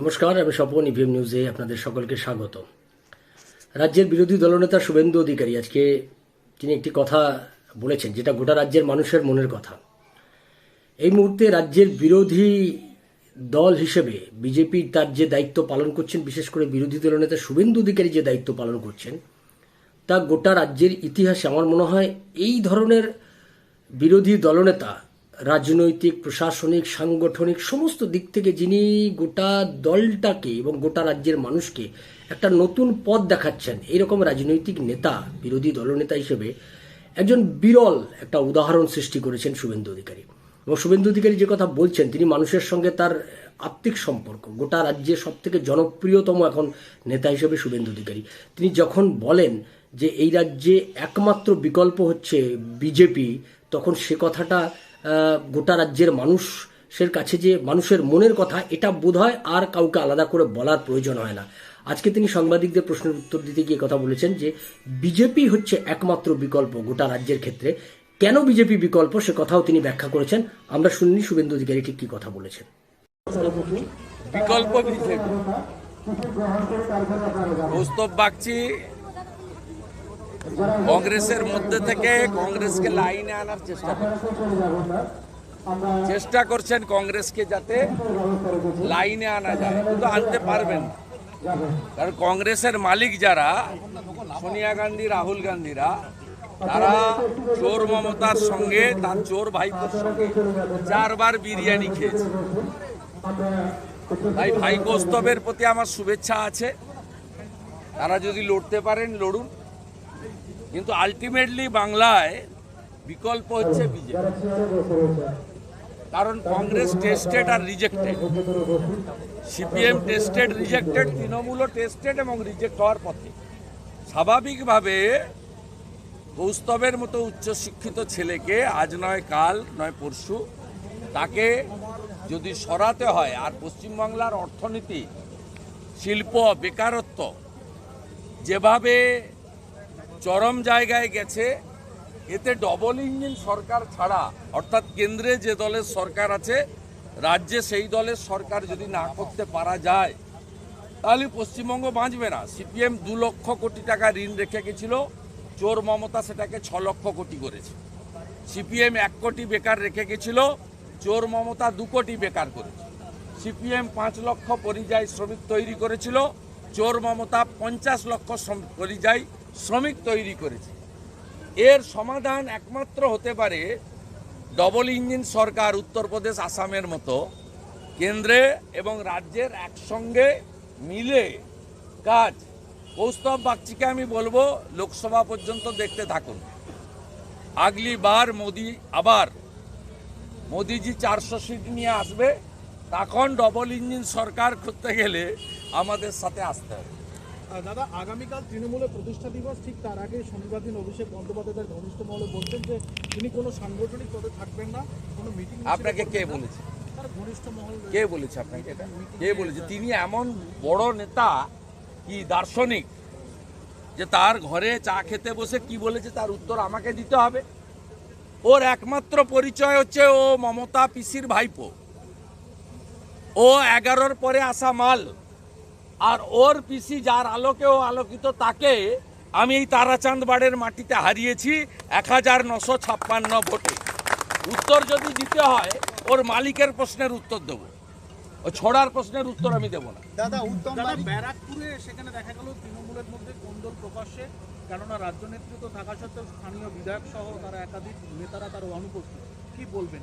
নমস্কার, আমি স্বপন ইভিএম নিউজে আপনাদের সকলকে স্বাগত রাজ্যের বিরোধী দলনেতা শুভেন্দু অধিকারী আজকে তিনি একটি কথা বলেছেন, যেটা গোটা রাজ্যের মানুষের মনের কথা। এই মুহূর্তে রাজ্যের বিরোধী দল হিসেবে বিজেপি তার যে দায়িত্ব পালন করছেন, বিশেষ করে বিরোধী দলনেতা শুভেন্দু অধিকারী যে দায়িত্ব পালন করছেন, তা গোটা রাজ্যের ইতিহাসে আমার মনে হয় এই ধরনের বিরোধী দলনেতা রাজনৈতিক, প্রশাসনিক, সাংগঠনিক, সমস্ত দিক থেকে যিনি গোটা দলটাকে এবং গোটা রাজ্যের মানুষকে একটা নতুন পথ দেখাচ্ছেন এইরকম রাজনৈতিক নেতা, বিরোধী দলনেতা হিসেবে একজন বিরল একটা উদাহরণ সৃষ্টি করেছেন শুভেন্দু অধিকারী। এবং শুভেন্দু অধিকারী যে কথা বলছেন, তিনি মানুষের সঙ্গে তার আত্মিক সম্পর্ক, গোটা রাজ্যের সব থেকে জনপ্রিয়তম এখন নেতা হিসেবে শুভেন্দু অধিকারী। তিনি যখন বলেন যে এই রাজ্যে একমাত্র বিকল্প হচ্ছে বিজেপি, তখন সে কথাটা গোটা রাজ্যের মানুষের কাছে যে মানুষের মনের কথা, এটা বোধ হয় আর কাউকে আলাদা করে বলার প্রয়োজন হয় না। আজকে তিনি সাংবাদিকদের প্রশ্নের উত্তর দিতে গিয়ে কথা বলেছেন যে, বিজেপি হচ্ছে একমাত্র বিকল্প গোটা রাজ্যের ক্ষেত্রে। কেন বিজেপি বিকল্প, সে কথাও তিনি ব্যাখ্যা করেছেন। আমরা শুনিনি শুভেন্দু অধিকারী ঠিক কি কথা বলেছেন। বিকল্প বিজেপি। কংগ্রেসের মধ্যে থেকে কংগ্রেসকে লাইনে আনার চেষ্টা চেষ্টা করছেন কংগ্রেসকে যাতে লাইনে আনা যায়, কিন্তু আনতে পারবেন কারণ কংগ্রেসের মালিক যারা, সোনিয়া গান্ধী, রাহুল গান্ধীরা, তারা চোর মমতার সঙ্গে, তার চোর ভাইপোর সঙ্গে চারবার বিরিয়ানি খেয়েছে। তাই ভাই কৌস্তবের প্রতি আমার শুভেচ্ছা আছে। তারা যদি লড়তে পারেন, লড়ুন। কিন্তু আলটিমেটলি বাংলায় বিকল্প হচ্ছে বিজেপি। কারণ কংগ্রেস টেস্টেড আর রিজেক্টেড সিপিএম টেস্টেড রিজেক্টেড তৃণমূলও টেস্টেড এবং রিজেক্ট হওয়ার পথে। স্বাভাবিকভাবে কৌস্তবের মতো উচ্চশিক্ষিত ছেলেকে আজ নয় কাল নয় পরশু তাকে যদি সরাতে হয়, আর পশ্চিমবাংলার অর্থনীতি, শিল্প, বেকারত্ব যেভাবে চরম জায়গায় গেছে। এতে ডবল ইঞ্জিন সরকার ছাড়া, অর্থাৎ কেন্দ্রে যে দলের সরকার আছে, রাজ্যে সেই দলের সরকার যদি না করতে পারা যায়, তাহলে পশ্চিমবঙ্গ বাঁচবে না। সিপিএম দু লক্ষ কোটি টাকা ঋণ রেখে গেছিল, চোর মমতা সেটাকে ছ লক্ষ কোটি করেছে। সিপিএম এক কোটি বেকার রেখে গেছিল, চোর মমতা দু কোটি বেকার করেছে। সিপিএম পাঁচ লক্ষ পরিযায়ী শ্রমিক তৈরি করেছিল চোর মমতা পঞ্চাশ লক্ষ পরিযায়ী শ্রমিক তৈরি করেছে। এর সমাধান একমাত্র হতে পারে ডবল ইঞ্জিন সরকার, উত্তরপ্রদেশ, আসামের মতো কেন্দ্রে এবং রাজ্যের একসঙ্গে মিলে কাজ। কৌস্তব বাগচিকে আমি বলব, লোকসভা পর্যন্ত দেখতে থাকুন। আগলি বার মোদি আবার, মোদিজি চারশো সিট নিয়ে আসবে। তখন ডবল ইঞ্জিন সরকার করতে গেলে আমাদের সাথে আসতে হবে। দাদা আগামীকাল তৃণমূলের প্রতিষ্ঠা দিবস ঠিক তার আগে শনিবার দিন অভিষেক বন্দ্যোপাধ্যায় ঘনিষ্ঠ মহলে বলছেন যে তিনি কোনো সাংগঠনিক পদে থাকবেন না কোনো মিটিং আপনাকে কে বলেছে? কে বলেছে আপনাকে এটা? কে বলেছে? তিনি এমন বড় নেতা কি দার্শনিক যে তার ঘরে চা খেতে বসে কি বলেছে তার উত্তর আমাকে দিতে হবে? ওর একমাত্র পরিচয় হচ্ছে ও মমতা পিসির ভাইপো। ও এগারোর পরে আসা মাল। আর ওর পিসি যার আলোকে ও আলোকিত তাকে আমি এই তারাচাঁদ বাড়ের মাটিতে হারিয়েছি এক হাজার নশো ছাপ্পান্ন ভোটে। উত্তর যদি দিতে হয় ওর মালিকের প্রশ্নের উত্তর দেবো। ও ছড়ার প্রশ্নের উত্তর আমি দেবো না। দাদা উত্তম ব্যারাকপুরে সেখানে দেখা গেল তৃণমূলের মধ্যে কোন্দল প্রকাশ্যে। কেননা রাজ্য নেতৃত্ব থাকা সত্ত্বেও স্থানীয় বিধায়ক সহ তারা একাধিক নেতারা তার অনুপস্থিত। কি বলবেন?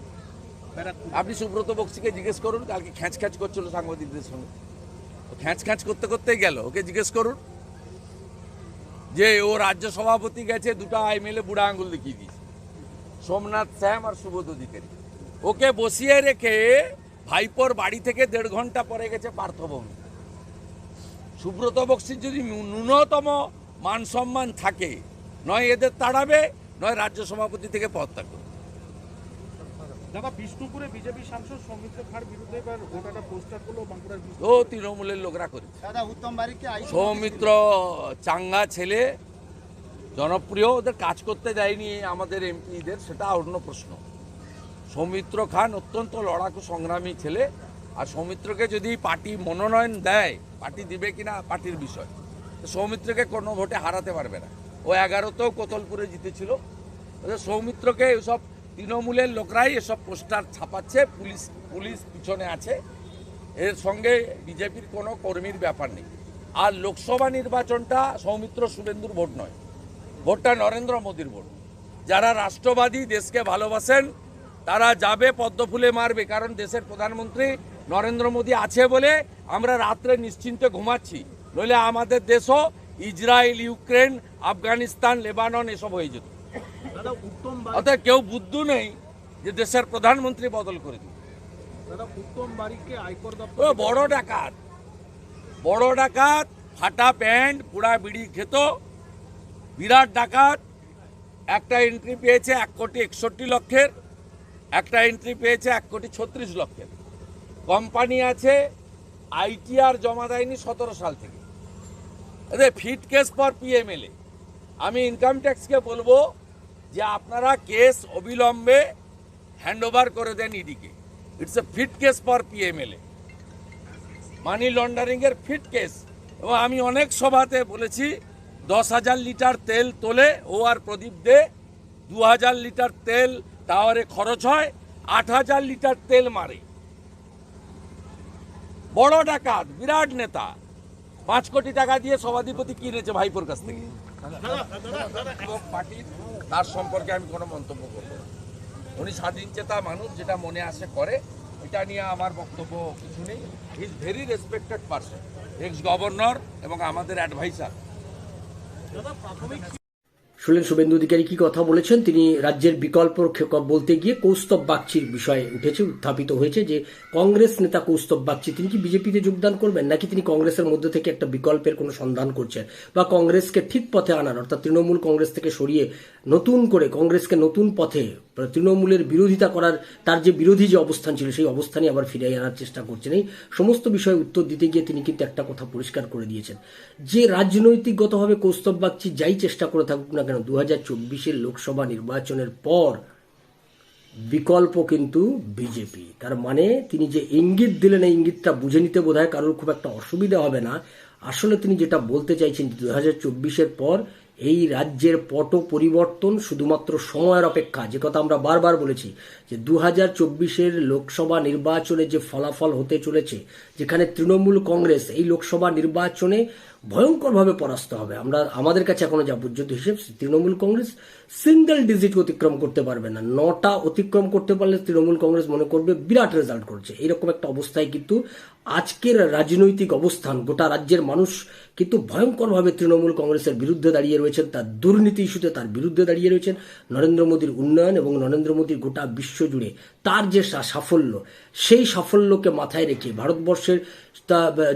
আপনি সুব্রত বক্সিকে জিজ্ঞেস করুন, কালকে খ্যাঁচ খ্যাঁচ করছিল সাংবাদিকদের সঙ্গে। খ্যাঁচ খ্যাঁচ করতে করতেই গেল, ওকে জিজ্ঞেস করুন যে ও রাজ্য সভাপতি গেছে, দুটো এমএলএ বুড়া আঙ্গুল দেখিয়ে দিয়েছে। সোমনাথ শ্যাম আর সুবোধ অধিকারী। ওকে বসিয়ে রেখে ভাইপোর বাড়ি থেকে দেড় ঘণ্টা পরে গেছে পার্থভূমি সুব্রত বক্সির যদি ন্যূনতম মান সম্মান থাকে, নয় এদের তাড়াবে, নয় রাজ্য সভাপতি থেকে পদ থাকবে দাদা বিষ্ণুপুরে বিজেপি সাংসদ সৌমিত্র খাঁর বিরুদ্ধে এবার গোটাটা পোস্টার করল বাঁকুড়ার ও তৃণমূলের লোকরা করেছে। দাদা উত্তম বাড়িকে সৌমিত্র চাঙ্গা ছেলে জনপ্রিয় ওদের কাজ করতে দেয়নি আমাদের এমপিদের সেটা অন্য প্রশ্ন। সৌমিত্র খান অত্যন্ত লড়াকু সংগ্রামী ছেলে আর সৌমিত্রকে যদি পার্টি মনোনয়ন দেয় পার্টি দিবে কিনা পার্টির বিষয়। সৌমিত্রকে কোনো ভোটে হারাতে পারবে না। ও এগারোতেও কোতলপুরে জিতেছিল। ওদের সৌমিত্রকে এসব তৃণমূলের লোকরাই এসব পোস্টার ছাপাচ্ছে, পুলিশ পুলিশ পিছনে আছে। এর সঙ্গে বিজেপির কোনো কর্মীর ব্যাপার নেই। আর লোকসভা নির্বাচনটা সৌমিত্র শুভেন্দুর ভোট নয়, ভোটটা নরেন্দ্র মোদীর ভোট। যারা রাষ্ট্রবাদী, দেশকে ভালোবাসেন, তারা যাবে পদ্মফুলে মারবে। কারণ দেশের প্রধানমন্ত্রী নরেন্দ্র মোদী আছে বলে আমরা রাত্রে নিশ্চিন্তে ঘুমাচ্ছি। নইলে আমাদের দেশও ইসরায়েল, ইউক্রেন, আফগানিস্তান, লেবানন এসব হয়ে যেত। অর্থাৎ কেউ বুদ্ধু নেই যে দেশের প্রধানমন্ত্রী বদল করে দিবে। ও বড় ডাকাত। বড় ডাকাত ফাটা প্যান্ট পুরা বিড়ি খেত। বিরাট ডাকাত। একটা এন্ট্রি পেয়েছে এক কোটি একষট্টি লক্ষের। একটা এন্ট্রি পেয়েছে এক কোটি ছত্রিশ লক্ষের। কোম্পানি আছে আইটিআর জমা দেয়নি সতেরো সাল থেকে। আরে ফিট কেস ফর পিএমএলএ আমি ইনকাম ট্যাক্সকে বলব যে আপনারা কেস অবিলম্বে হ্যান্ড ওভার করে দেন ইডিকে it's a fit case for PMLA money লন্ডারিংয়ের fit case এবং আমি অনেক সভাতে বলেছি, দশ হাজার লিটার তেল তোলে, ও আর প্রদীপ দে, দু হাজার লিটার তেল টাওয়ারে খরচ হয়, আট হাজার লিটার তেল মারে। বড় ডাকাত, বিরাট নেতা। পাঁচ কোটি টাকা দিয়ে সভাধিপতি কিনেছে ভাইপোর কাছ থেকে। পার্টির তার সম্পর্কে আমি কোনো মন্তব্য করব না। উনি স্বাধীন চেতা মানুষ যেটা মনে আসে করে এটা নিয়ে আমার বক্তব্য কিছু নেই। Is very respected person ex governor এবং আমাদের অ্যাডভাইসার প্রাথমিক শুনলেন শুভেন্দু অধিকারী কি কথা বলেছেন? তিনি রাজ্যের বিকল্প বলতে গিয়ে কৌস্তব বাগচির বিষয়ে উঠেছে, উত্থাপিত হয়েছে যে কংগ্রেস নেতা কৌস্তব বাগচি, তিনি কি বিজেপিতে যোগদান করবেন? নাকি তিনি কংগ্রেসের মধ্যে থেকে একটা বিকল্পের কোনো সন্ধান করছেন? বা কংগ্রেসকে ঠিক পথে আনার, অর্থাৎ তৃণমূল কংগ্রেস থেকে সরিয়ে নতুন করে কংগ্রেসকে নতুন পথে তৃণমূলের বিরোধিতা করার, তার যে বিরোধী যে অবস্থান ছিল, সেই অবস্থানই আবার ফিরিয়ে আনার চেষ্টা করছেন। এই সমস্ত বিষয়ে উত্তর দিতে গিয়ে তিনি কিন্তু একটা কথা পরিষ্কার করে দিয়েছেন। যে রাজনৈতিকগতভাবে কৌস্তব বাগচি যাই চেষ্টা করে থাকুক না কেন? দু হাজার চব্বিশের লোকসভা নির্বাচনের পর বিকল্প কিন্তু বিজেপি। তার মানে তিনি যে ইঙ্গিত দিলেন, এই ইঙ্গিতটা বুঝে নিতে বোধহয় কারোর খুব একটা অসুবিধা হবে না। আসলে তিনি যেটা বলতে চাইছেন দু হাজার চব্বিশের পর এই রাজ্যের পট পরিবর্তন শুধুমাত্র সময়ের অপেক্ষা। যে কথা আমরা বারবার বলেছি যে দু হাজার চব্বিশের লোকসভা নির্বাচনে যে ফলাফল হতে চলেছে, যেখানে তৃণমূল কংগ্রেস এই লোকসভা নির্বাচনে ভয়ঙ্করভাবে পরাস্ত হবে। আমরা, আমাদের কাছে এখনও যা পর্যন্ত হিসেব তৃণমূল কংগ্রেস সিঙ্গেল ডিজিট অতিক্রম করতে পারবে না। নটা অতিক্রম করতে পারলে তৃণমূল কংগ্রেস মনে করবে বিরাট রেজাল্ট করছে। এরকম একটা অবস্থায় কিন্তু আজকের রাজনৈতিক অবস্থান, গোটা রাজ্যের মানুষ কিন্তু ভয়ঙ্করভাবে তৃণমূল কংগ্রেসের বিরুদ্ধে দাঁড়িয়ে রয়েছেন, তার দুর্নীতি ইস্যুতে তার বিরুদ্ধে দাঁড়িয়ে রয়েছেন নরেন্দ্র মোদীর উন্নয়ন এবং নরেন্দ্র মোদীর গোটা বিশ্ব জুড়ে তার যে সাফল্য, সেই সাফল্যকে মাথায় রেখে ভারতবর্ষের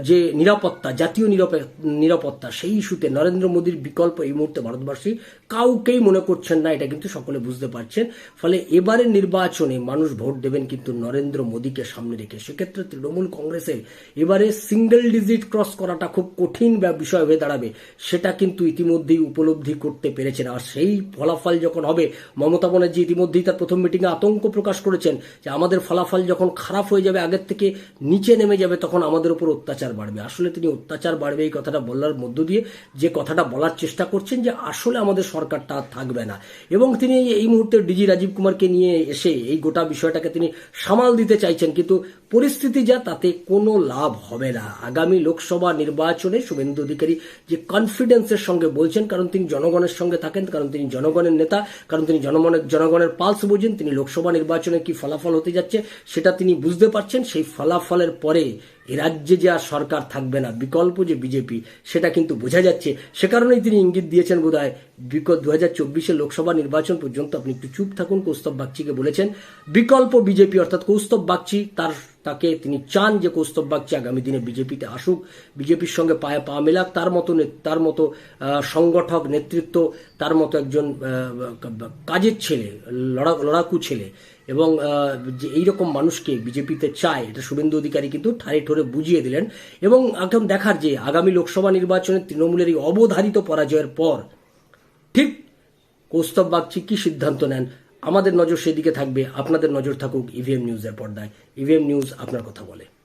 যে নিরাপত্তা, জাতীয় নিরাপ- নিরাপত্তা, সেই ইস্যুতে নরেন্দ্র মোদীর বিকল্প এই মুহূর্তে ভারতবর্ষী কাউকেই মনে করছেন না, এটা কিন্তু সকলে বুঝতে পারছেন। ফলে এবারের নির্বাচনে মানুষ ভোট দেবেন কিন্তু নরেন্দ্র মোদীকে সামনে রেখে। সেক্ষেত্রে তৃণমূল কংগ্রেসের এবারে সিঙ্গেল ডিজিট ক্রস করাটা খুব কঠিন বিষয় হয়ে দাঁড়াবে, সেটা কিন্তু ইতিমধ্যেই উপলব্ধি করতে পেরেছেন। আর সেই ফলাফল যখন হবে, মমতা ব্যানার্জি ইতিমধ্যেই তার প্রথম মিটিংয়ে আতঙ্ক প্রকাশ করেছেন যে আমাদের ফলাফল যখন খারাপ হয়ে যাবে, আগের থেকে নিচে নেমে যাবে, তখন আমাদের উপর অত্যাচার বাড়বে। আসলে তিনি অত্যাচার বাড়বে এই কথাটা বলার মধ্য দিয়ে যে কথাটা বলার চেষ্টা করছেন যে আসলে আমাদের সরকারটা আর থাকবে না। এবং তিনি এই মুহূর্তে ডিজি রাজীব কুমারকে নিয়ে এসে এই গোটা বিষয়টাকে তিনি সামাল দিতে চাইছেন, কিন্তু পরিস্থিতি যা, তাতে কোনো লাভ হবে না। আগামী লোকসভা নির্বাচনে শুভেন্দু অধিকারী যে কনফিডেন্সের সঙ্গে বলছেন, কারণ তিনি জনগণের সঙ্গে থাকেন, কারণ তিনি জনগণের নেতা, কারণ তিনি জনগণের জনগণের পালস বোঝেন, তিনি লোকসভা নির্বাচনে কি ফলাফল হতে যাচ্ছে, সেটা তিনি বুঝতে পারছেন। সেই ফলাফলের পরে এ রাজ্যে যে আর সরকার থাকবে না, বিকল্প যে বিজেপি, সেটা কিন্তু বোঝা যাচ্ছে। সে কারণেই তিনি ইঙ্গিত দিয়েছেন বোধ হয় বিগত দু হাজার চব্বিশের লোকসভা নির্বাচন পর্যন্ত আপনি একটু চুপ থাকুন, কৌস্তব বাগচিকে বলেছেন। বিকল্প বিজেপি, অর্থাৎ কৌস্তব বাগচি, তার, তাকে তিনি চান যে কৌস্তব বাগচি আগামী দিনে বিজেপিতে আসুক। বিজেপির সঙ্গে পায়ে পা মেলাক, তার মতো তার মতো সংগঠক, নেতৃত্ব, তার মতো একজন কাজের ছেলে, লড়া- লড়াকু ছেলে। এবং আহ, যে এইরকম মানুষকে বিজেপিতে চায় এটা শুভেন্দু অধিকারী কিন্তু ঠারে ঠোরে বুঝিয়ে দিলেন এবং একদম দেখার যে আগামী লোকসভা নির্বাচনে তৃণমূলের এই অবধারিত পরাজয়ের পর ঠিক কৌস্তব বাগচি কি সিদ্ধান্ত নেন? আমাদের নজর সেদিকে থাকবে। আপনাদের নজর থাকুক ইভিএম নিউজের পর্দায়। ইভিএম নিউজ আপনার কথা বলে।